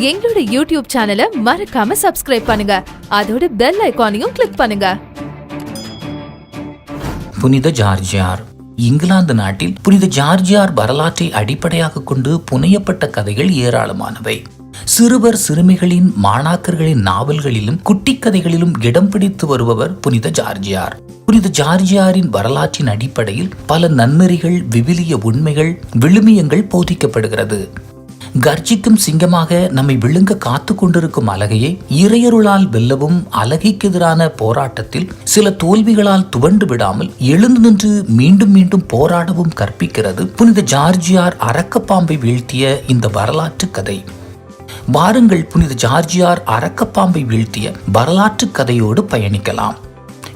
எங்களோட யூடியூப் சேனலை மறக்காம சப்ஸ்கிரைப் பண்ணுங்க. அதோட பெல் ஐக்கானையும் கிளிக் பண்ணுங்க. புனித ஜார்ஜியார். இங்கிலாந்து நாட்டில் புனித ஜார்ஜியார் வரலாற்றை அடிப்படையாக கொண்டு புனையப்பட்ட கதைகள் ஏராளமானவை. சிறுவர் சிறுமிகளின் மாணாக்கர்களின் நாவல்களிலும் குட்டிக் கதைகளிலும் இடம் பிடித்து வருபவர் புனித ஜார்ஜியார். புனித ஜார்ஜியாரின் வரலாற்றின் அடிப்படையில் பல நன்னெறிகள் விவிலிய உண்மைகள் விழுமியங்கள் போதிக்கப்படுகிறது. கர்ஜிக்கும் சிங்கமாக நம்மை விழுங்க காத்து கொண்டிருக்கும் அழகையை இறையருளால் வெல்லவும் அழகைக்கு எதிரான போராட்டத்தில் சில தோல்விகளால் துவண்டு விடாமல் எழுந்து நின்று மீண்டும் மீண்டும் போராடவும் கற்பிக்கிறது புனித ஜார்ஜியார் அரக்கப்பாம்பை வீழ்த்திய இந்த வரலாற்று கதை. வாருங்கள் புனித ஜார்ஜியார் அரக்கப்பாம்பை வீழ்த்திய வரலாற்று கதையோடு பயணிக்கலாம்.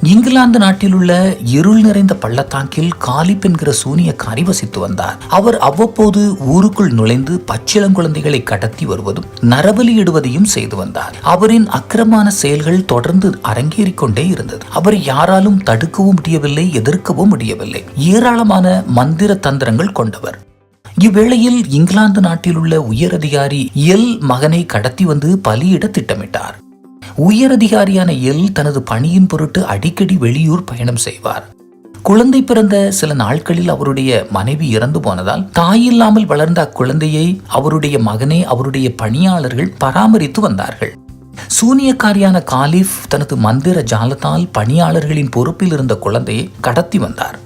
இங்கிலாந்து நாட்டில் உள்ள இருள் நிறைந்த பள்ளத்தாக்கில் காலிப் என்கிற சூனியக்காரி வசித்து வந்தார். அவர் அவ்வப்போது ஊருக்குள் நுழைந்து பச்சிளங்குழந்தைகளை கடத்தி வருவதும் நரபலியிடுவதையும் செய்து வந்தார். அவரின் அக்கிரமான செயல்கள் தொடர்ந்து அரங்கேறிக் கொண்டே இருந்தது. அவர் யாராலும் தடுக்கவும் முடியவில்லை எதிர்க்கவும் முடியவில்லை. ஏராளமான மந்திர தந்திரங்கள் கொண்டவர். இவ்வேளையில் இங்கிலாந்து நாட்டில் உள்ள உயரதிகாரி எல் மகனை கடத்தி வந்து பலியிட திட்டமிட்டார். உயரதிகாரியான எல் தனது பணியின் பொருட்டு அடிக்கடி வெளியூர் பயணம் செய்வார். குழந்தை பிறந்த சில நாட்களில் அவருடைய மனைவி இறந்து போனதால் தாயில்லாமல் வளர்ந்த அக்குழந்தையை அவருடைய மகனே அவருடைய பணியாளர்கள் பராமரித்து வந்தார்கள். சூனியக்காரியான காலிஃப் தனது மந்திர ஜாலத்தால் பணியாளர்களின் பொறுப்பில் இருந்த குழந்தையை கடத்தி வந்தார்.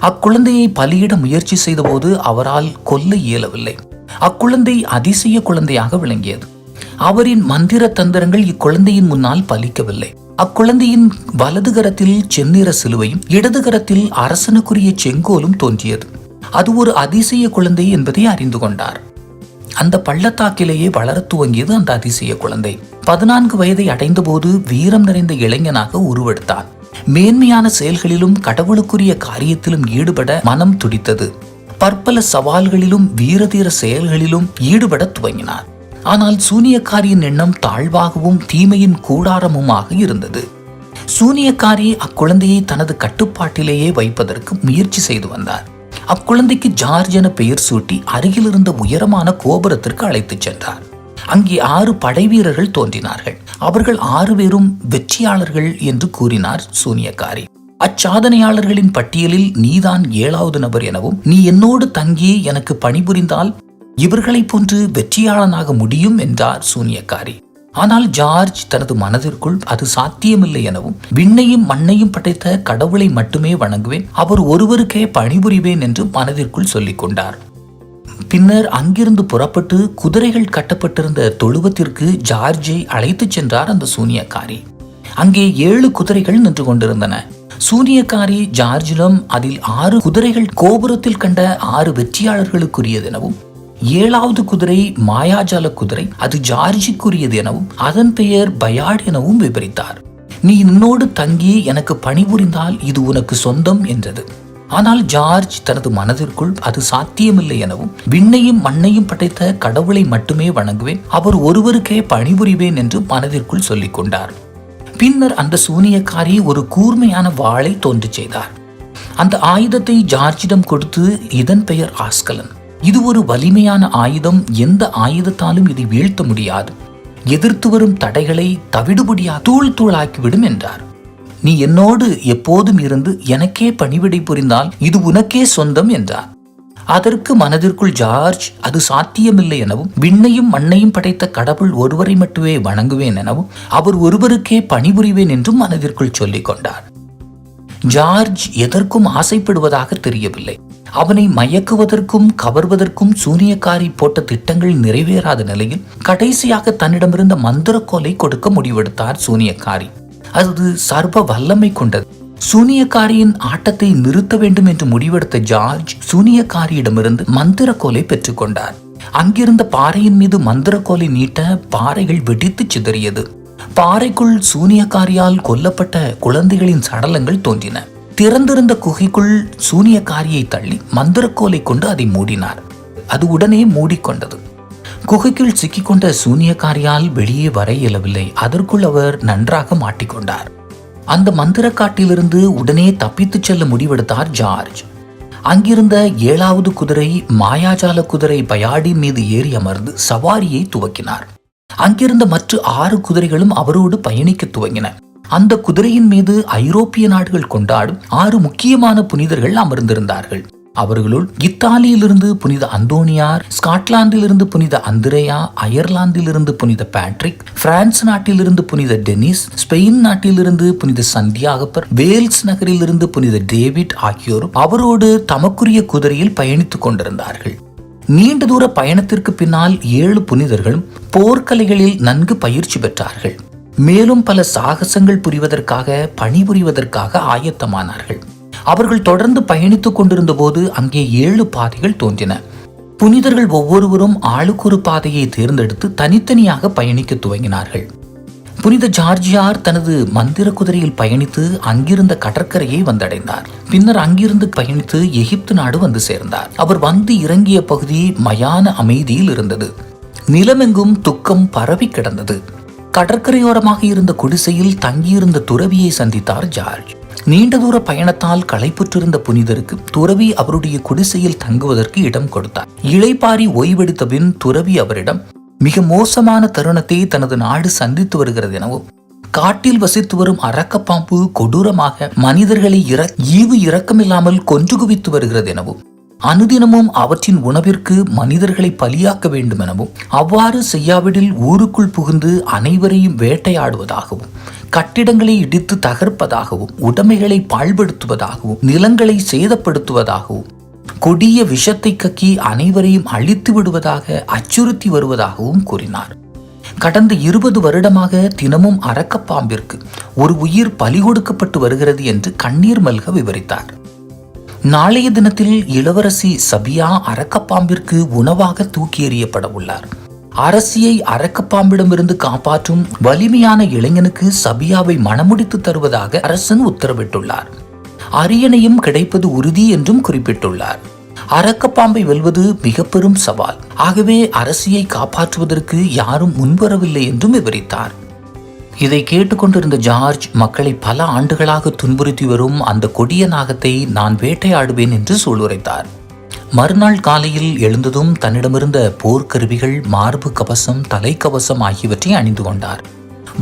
அக்குழந்தையை பலியிட முயற்சி செய்தபோது அவரால் கொல்ல இயலவில்லை. அக்குழந்தை அதிசய குழந்தையாக விளங்கியது. அவரின் மந்திர தந்திரங்கள் இக்குழந்தையின் முன்னால் பலிக்கவில்லை. அக்குழந்தையின் வலது கரத்தில் செந்நிற சிலுவையும் இடது கரத்தில் அரசனுக்குரிய செங்கோலும் தோன்றியது. அது ஒரு அதிசய குழந்தை என்பதை அறிந்து கொண்டார். அந்த பள்ளத்தாக்கிலேயே வளரத் துவங்கியது அந்த அதிசய குழந்தை. பதினான்கு வயதை அடைந்தபோது வீரம் நிறைந்த இளைஞனாக உருவெடுத்தான். மேன்மையான செயல்களிலும் கடவுளுக்குரிய காரியத்திலும் ஈடுபட மனம் துடித்தது. பற்பல சவால்களிலும் வீரதீர செயல்களிலும் ஈடுபட துவங்கினார். ஆனால் சூனியக்காரியின் எண்ணம் தாழ்வாகவும் தீமையின் கூடாரமுமாக இருந்தது. சூனியக்காரி அக்குழந்தையை தனது கட்டுப்பாட்டிலேயே வைப்பதற்கு முயற்சி செய்து வந்தார். அக்குழந்தைக்கு ஜார்ஜ் என பெயர் சூட்டி அருகிலிருந்த உயரமான கோபுரத்திற்கு அழைத்துச் சென்றார். அங்கே ஆறு படைவீரர்கள் தோன்றினார்கள். அவர்கள் ஆறு பேரும் வெற்றியாளர்கள் என்று கூறினார் சூனியக்காரி. அச்சாதனையாளர்களின் பட்டியலில் நீதான் ஏழாவது நபர் எனவும் நீ என்னோடு தங்கி எனக்கு பணிபுரிந்தால் இவர்களைப் போன்று வெற்றியாளனாக முடியும் என்றார் சூனியக்காரி. ஆனால் ஜார்ஜ் தனது மனதிற்குள் அது சாத்தியமில்லை எனவும் விண்ணையும் மண்ணையும் படைத்த கடவுளை மட்டுமே வணங்குவேன் அவர் ஒருவருக்கே பணிபுரிவேன் என்று மனதிற்குள் சொல்லிக் கொண்டார். பின்னர் அங்கிருந்து புறப்பட்டு குதிரைகள் கட்டப்பட்டிருந்த தொழுவத்திற்கு ஜார்ஜை அழைத்துச் சென்றார் அந்த சூனியக்காரி. அங்கே ஏழு குதிரைகள் நின்று கொண்டிருந்தன. சூனியக்காரி ஜார்ஜிலும் அதில் ஆறு குதிரைகள் கோபுரத்தில் கண்ட ஆறு வெற்றியாளர்களுக்குரியதெனவும் ஏழாவது குதிரை மாயாஜால குதிரை அது ஜார்ஜிக்குரியது எனவும் அதன் பெயர் பயாட் எனவும் விபரித்தார். நீ என்னோடு தங்கி எனக்கு பணிபுரிந்தால் இது உனக்கு சொந்தம் என்றது. ஆனால் ஜார்ஜ் தனது மனதிற்குள் அது சாத்தியமில்லை எனவும் விண்ணையும் மண்ணையும் படைத்த கடவுளை மட்டுமே வணங்குவேன் அவர் ஒருவருக்கே பணிபுரிவேன் என்று மனதிற்குள் சொல்லிக் கொண்டார் பின்னர் அந்த சூனியக்காரி ஒரு கூர்மையான வாளை தோன்று செய்தார். அந்த ஆயுதத்தை ஜார்ஜிடம் கொடுத்து இதன் பெயர் ஆஸ்கலன். இது ஒரு வலிமையான ஆயுதம். எந்த ஆயுதத்தாலும் இதை வீழ்த்த முடியாது. எதிர்த்து வரும் தடைகளை தவிடுபடியா தூள் தூளாக்கிவிடும் என்றார். நீ என்னோடு எப்போதும் இருந்து எனக்கே பணிவிடை புரிந்தால் இது உனக்கே சொந்தம் என்றார். அதற்கு மனதிற்குள் ஜார்ஜ் அது சாத்தியமில்லை எனவும் விண்ணையும் மண்ணையும் படைத்த கடவுள் ஒருவரை மட்டுமே வணங்குவேன் எனவும் அவர் ஒருவருக்கே பணிபுரிவேன் என்றும் மனதிற்குள் சொல்லிக் கொண்டார். ஜார்ஜ் எதற்கும் ஆசைப்படுவதாக தெரியவில்லை. அவனை மயக்குவதற்கும் கவர்வதற்கும் சூனியக்காரி போட்ட திட்டங்கள் நிறைவேறாத நிலையில் கடைசியாக தன்னிடமிருந்த மந்திரக்கோலை கொடுக்க முடிவெடுத்தார் சூனியக்காரி. அது சர்வ வல்லமை கொண்டது. சூனியக்காரியின் ஆட்டத்தை நிறுத்த வேண்டும் என்று முடிவெடுத்த ஜார்ஜ் சூனியக்காரியிடமிருந்து மந்திரக்கோலை பெற்றுக்கொண்டார் அங்கிருந்த பாறையின் மீது மந்திரக்கோலை நீட்ட பாறைகள் வெடித்து சிதறியது. பாறைக்குள் சூனியக்காரியால் கொல்லப்பட்ட குழந்தைகளின் சடலங்கள் தோன்றின. திறந்திருந்த குகைக்குள் சூனியக்காரியை தள்ளி மந்திரக்கோலை கொண்டு அதை மூடினார். அது உடனே மூடிக்கொண்டது. குகைக்குள் சிக்கிக்கொண்ட சூனியக்காரியால் வெளியே வர இயலவில்லை. அதற்குள் அவர் நன்றாக மாட்டிக்கொண்டார். அந்த மந்திரக்காட்டிலிருந்து உடனே தப்பித்துச் செல்ல முடிவெடுத்தார் ஜார்ஜ். அங்கிருந்த ஏழாவது குதிரை மாயாஜால குதிரை பயாடி மீது ஏறி அமர்ந்து சவாரியை துவக்கினார். அங்கிருந்த மற்ற ஆறு குதிரைகளும் அவரோடு பயணிக்க துவங்கின. அந்த குதிரையின் மீது ஐரோப்பிய நாடுகள் கொண்டாடும் ஆறு முக்கியமான புனிதர்கள் அமர்ந்திருந்தார்கள். அவர்களுள் இத்தாலியிலிருந்து புனித அந்தோனியார் ஸ்காட்லாந்திலிருந்து புனித அந்திரேயா அயர்லாந்திலிருந்து புனித பேட்ரிக் பிரான்ஸ் நாட்டிலிருந்து புனித டெனிஸ் ஸ்பெயின் நாட்டிலிருந்து புனித சந்தியாகப்பர் வேல்ஸ் நகரிலிருந்து புனித டேவிட் ஆகியோரும் அவரோடு தமக்குரிய குதிரையில் பயணித்துக் கொண்டிருந்தார்கள். நீண்ட தூர பயணத்திற்கு பின்னால் ஏழு புனிதர்களும் போர்க்கலைகளில் நன்கு பயிற்சி பெற்றார்கள். மேலும் பல சாகசங்கள் புரிவதற்காக பணிபுரிவதற்காக ஆயத்தமானார்கள். அவர்கள் தொடர்ந்து பயணித்துக் கொண்டிருந்த போது அங்கே ஏழு பாதைகள் தோன்றின. புனிதர்கள் ஒவ்வொருவரும் ஆளுக்கொரு பாதையை தேர்ந்தெடுத்து தனித்தனியாக பயணிக்க துவங்கினார்கள். புனித ஜார்ஜியார் தனது மந்திர குதிரையில் பயணித்து அங்கிருந்த கடற்கரையை வந்தடைந்தார். பின்னர் அங்கிருந்து பயணித்து எகிப்து நாடு வந்து சேர்ந்தார். அவர் வந்து இறங்கிய பகுதி மயான அமைதியில் இருந்தது. நிலமெங்கும் துக்கம் பரவி கிடந்தது. கடற்கரையோரமாக இருந்த குடிசையில் தங்கியிருந்த துறவியை சந்தித்தார் ஜார்ஜ். நீண்ட தூர பயணத்தால் களைப்புற்றிருந்த புனிதருக்கு துறவி அவருடைய குடிசையில் தங்குவதற்கு இடம் கொடுத்தார். இளைப்பாரி ஓய்வெடுத்த பின் துறவி அவரிடம் மிக மோசமான தருணத்தை தனது நாடு சந்தித்து வருகிறது எனவும் காட்டில் வசித்து வரும் அரக்கப்பாம்பு கொடூரமாக மனிதர்களை இற ஈவு இரக்கமில்லாமல் கொன்று குவித்து வருகிறது எனவும் அனுதினமும் அவற்றின் உணவிற்கு மனிதர்களை பலியாக்க வேண்டும் எனவும் அவ்வாறு செய்யாவிடில் ஊருக்குள் புகுந்து அனைவரையும் வேட்டையாடுவதாகவும் கட்டிடங்களை இடித்து தகர்ப்பதாகவும் உடைமைகளை பாழ்படுத்துவதாகவும் நிலங்களை சேதப்படுத்துவதாகவும் கொடிய விஷத்தை கக்கி அனைவரையும் அழித்து விடுவதாக அச்சுறுத்தி வருவதாகவும் கூறினார். கடந்த இருபது வருடமாக தினமும் அரக்கப்பாம்பிற்கு ஒரு உயிர் பலி கொடுக்கப்பட்டு வருகிறது என்று கண்ணீர் மல்க விவரித்தார். நாளைய தினத்தில் இளவரசி சபியா அரக்கப்பாம்பிற்கு உணவாக தூக்கி எறியப்பட உள்ளார். அரசியை அரக்கப்பாம்பிடமிருந்து காப்பாற்றும் வலிமையான இளைஞனுக்கு சபியாவை மனமுடித்து தருவதாக அரசன் உத்தரவிட்டுள்ளார். அரியணையும் கிடைப்பது உறுதி என்றும் குறிப்பிட்டுள்ளார். அரக்கப்பாம்பை வெல்வது மிக பெரும் சவால். ஆகவே அரசியை காப்பாற்றுவதற்கு யாரும் முன்வரவில்லை என்றும் விவரித்தார். இதை கேட்டுக்கொண்டிருந்த ஜார்ஜ் மக்களை பல ஆண்டுகளாக துன்புறுத்தி வரும் அந்த கொடிய நாகத்தை நான் வேட்டையாடுவேன் என்று சூளுரைத்தார். மறுநாள் காலையில் எழுந்ததும் தன்னிடமிருந்த போர்க்கருவிகள் மார்பு கவசம் தலைக்கவசம் ஆகியவற்றை அணிந்து கொண்டார்.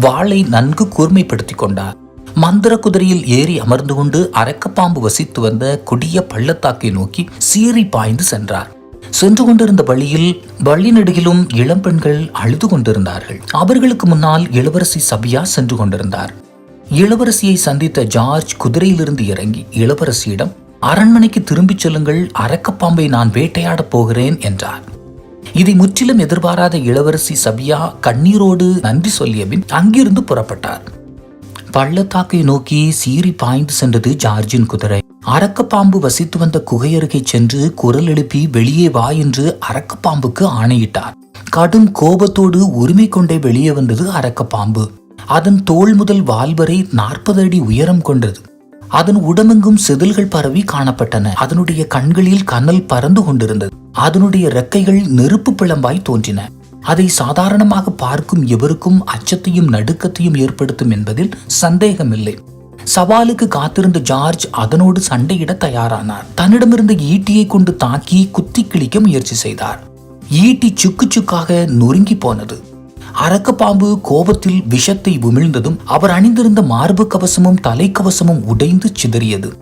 வாளை நன்கு கூர்மைப்படுத்திக் கொண்டார். மந்திர குதிரையில் ஏறி அமர்ந்து கொண்டு அரக்கப்பாம்பு வசித்து வந்த கொடிய பள்ளத்தாக்கை நோக்கி சீறி பாய்ந்து சென்றார். சென்று கொண்டிருந்த வழியில் வழி நெடுகிலும் இளம்பெண்கள் அழுது கொண்டிருந்தார்கள். அவர்களுக்கு முன்னால் இளவரசி சபியா சென்று கொண்டிருந்தார். இளவரசியை சந்தித்த ஜார்ஜ் குதிரையிலிருந்து இறங்கி இளவரசியிடம் அரண்மனைக்கு திரும்பிச் செல்லுங்கள் அரக்கப்பாம்பை நான் வேட்டையாடப் போகிறேன் என்றார். இதை முற்றிலும் எதிர்பாராத இளவரசி சபியா கண்ணீரோடு நன்றி சொல்லிய பின் அங்கிருந்து புறப்பட்டார். பள்ளத்தாக்கை நோக்கி சீறி பாய்ந்து சென்றது ஜார்ஜின் குதிரை. அரக்கப்பாம்பு வசித்து வந்த குகை அருகே சென்று குரல் எழுப்பி வெளியே வா என்று அரக்கப்பாம்புக்கு ஆணையிட்டார். கடும் கோபத்தோடு உரிமை கொண்டே வெளியே வந்தது அரக்கப்பாம்பு. அதன் தோல் முதல் வால் வரை நாற்பது அடி உயரம் கொண்டது. அதன் உடமெங்கும் செதில்கள் பரவி காணப்பட்டன. அதனுடைய கண்களில் கனல் பறந்து கொண்டிருந்தது. அதனுடைய ரெக்கைகள் நெருப்பு பிளம்பாய் தோன்றின. அதை சாதாரணமாக பார்க்கும் எவருக்கும் அச்சத்தையும் நடுக்கத்தையும் ஏற்படுத்தும் என்பதில் சந்தேகமில்லை. சவாலுக்கு காத்திருந்த ஜார்ஜ் அதனோடு சண்டையிட தயாரானார். தன்னிடமிருந்த ஈட்டியை கொண்டு தாக்கி குத்தி கிழிக்க முயற்சி செய்தார். ஈட்டி சுக்கு சுக்காக நொறுங்கி போனது. அரக்கப்பாம்பு கோபத்தில் விஷத்தை உமிழ்ந்ததும் அவர் அணிந்திருந்த மார்பு கவசமும் தலைக்கவசமும் உடைந்து சிதறியது.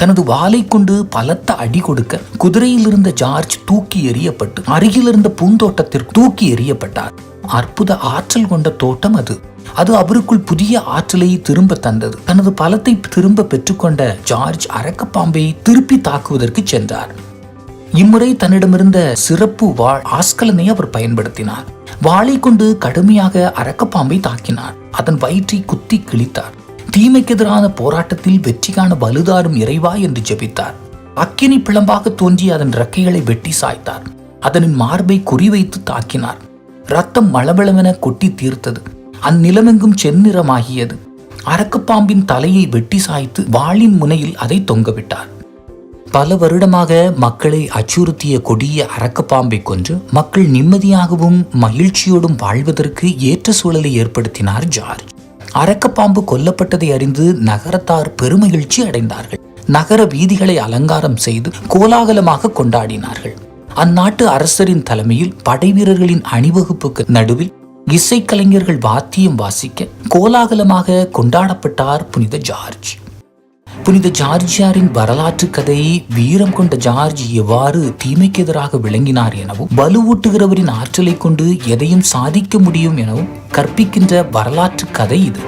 தனது வாளை கொண்டு பலத்த அடி கொடுக்க குதிரையில் இருந்த ஜார்ஜ் தூக்கி எறியப்பட்டு அருகில் இருந்த பூந்தோட்டத்திற்கு தூக்கி எறியப்பட்டார். அற்புத ஆற்றல் கொண்ட தோட்டம் அது. அது அவருக்குள் புதிய ஆற்றலை திரும்ப தந்தது. தனது பலத்தை திரும்ப பெற்றுக்கொண்ட ஜார்ஜ் அரக்கப்பாம்பை திருப்பி தாக்குவதற்கு சென்றார். இம்முறை தன்னிடமிருந்த சிறப்பு வாழ் ஆஸ்கலனை அவர் பயன்படுத்தினார். வாளை கொண்டு கடுமையாக அரக்கப்பாம்பை தாக்கினார். அதன் வயிற்றை குத்தி கிழித்தார். தீமைக்கு எதிரான போராட்டத்தில் வெற்றி காண வலுதாரும் இறைவா என்று ஜெபித்தார். அக்கினி பிளம்பாக தோன்றி அதன் ரெக்கைகளை வெட்டி சாய்த்தார். அதனின் மார்பை குறிவைத்து தாக்கினார். ரத்தம் மளமளவென கொட்டி தீர்த்தது. அந்நிலமெங்கும் செந்நிறமாகியது. அரக்கப்பாம்பின் தலையை வெட்டி சாய்த்து வாளின் முனையில் அதை தொங்கவிட்டார் பல வருடமாக மக்களை அச்சுறுத்திய கொடிய அரக்கப்பாம்பை கொன்று மக்கள் நிம்மதியாகவும் மகிழ்ச்சியோடும் வாழ்வதற்கு ஏற்ற சூழலை ஏற்படுத்தினார் ஜார்ஜ். அரக்கப்பாம்பு கொல்லப்பட்டதை அறிந்து நகரத்தார் பெருமகிழ்ச்சி அடைந்தார்கள். நகர வீதிகளை அலங்காரம் செய்து கோலாகலமாக கொண்டாடினார்கள். அந்நாட்டு அரசரின் தலைமையில் படைவீரர்களின் அணிவகுப்புக்கு நடுவில் இசைக்கலைஞர்கள் வாத்தியம் வாசிக்க கோலாகலமாக கொண்டாடப்பட்டார் புனித ஜார்ஜ். புனித ஜார்ஜியாரின் வரலாற்று கதை வீரம் கொண்ட ஜார்ஜ் எவ்வாறு தீமைக்கு எதிராக விளங்கினார் எனவும் வலுவூட்டுகிறவரின் ஆற்றலை கொண்டு எதையும் சாதிக்க முடியும் எனவும் கற்பிக்கின்ற வரலாற்று கதை இது.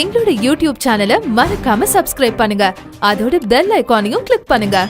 எங்களோட யூடியூப் சேனலை மறக்காம சப்ஸ்கிரைப் பண்ணுங்க. அதோட பெல் ஐக்கானையும் கிளிக் பண்ணுங்க.